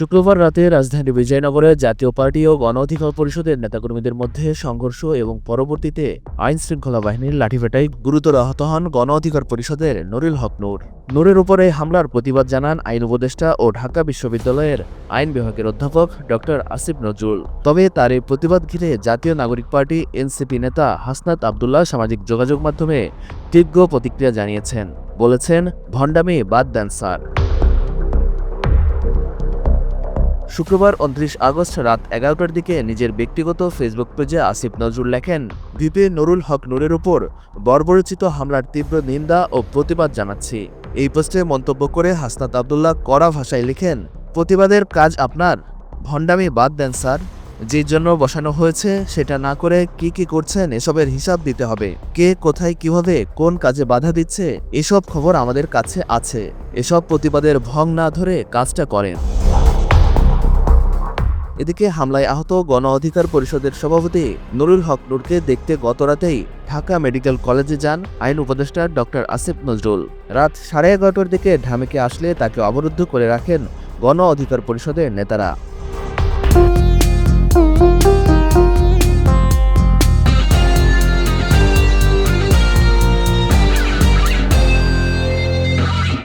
শুক্রবার রাতে রাজধানী বিজয়নগরে জাতীয় পার্টি ও গণ অধিকার পরিষদের নেতাকর্মীদের মধ্যে সংঘর্ষ এবং পরবর্তীতে আইন শৃঙ্খলা বাহিনীর লাঠিপেটায় গুরুতর আহত হন গণ অধিকার পরিষদের নুরুল হক নূর। নূরের উপরে হামলার প্রতিবাদ জানান আইন উপদেষ্টা ও ঢাকা বিশ্ববিদ্যালয়ের আইন বিভাগের অধ্যাপক ডক্টর আসিফ নজরুল। তবে তার এই প্রতিবাদ ঘিরে জাতীয় নাগরিক পার্টি এনসিপি নেতা হাসনাত আবদুল্লাহ সামাজিক যোগাযোগ মাধ্যমে তীব্র প্রতিক্রিয়া জানিয়েছেন। বলেছেন, ভণ্ডামি বাদ দেন, স্যার। শুক্রবার উনত্রিশ আগস্ট রাত এগারোটার দিকে নিজের ব্যক্তিগত ফেসবুক পেজে আসিফ নজরুল লেখেন ভিপি নুরুল হক নূরের উপর বর্বরচিত হামলার তীব্র নিন্দা ও প্রতিবাদ জানাচ্ছি। এই পোস্টে মন্তব্য করে হাসনাত আবদুল্লাহ কড়া ভাষায় লিখেন, প্রতিবাদের কাজ আপনার, ভণ্ডামি বাদ দেন স্যার। যে জন্য বসানো হয়েছে সেটা না করে কি কি করছেন এসবের হিসাব দিতে হবে। কে কোথায় কীভাবে কোন কাজে বাধা দিচ্ছে এসব খবর আমাদের কাছে আছে। এসব প্রতিবাদের ভং না ধরে কাজটা করেন। এদিকে হামলায় আহত গণ অধিকার পরিষদের সভাপতি নুরুল হক নুরকে দেখতে গত রাতেই ঢাকা মেডিকেল কলেজে যান আইন উপদেষ্টা ডক্টর আসিফ নজরুল। রাত সাড়ে এগারোটার দিকে ঢামেকে আসলে তাকে অবরুদ্ধ করে রাখেন গণ অধিকার পরিষদের নেতারা।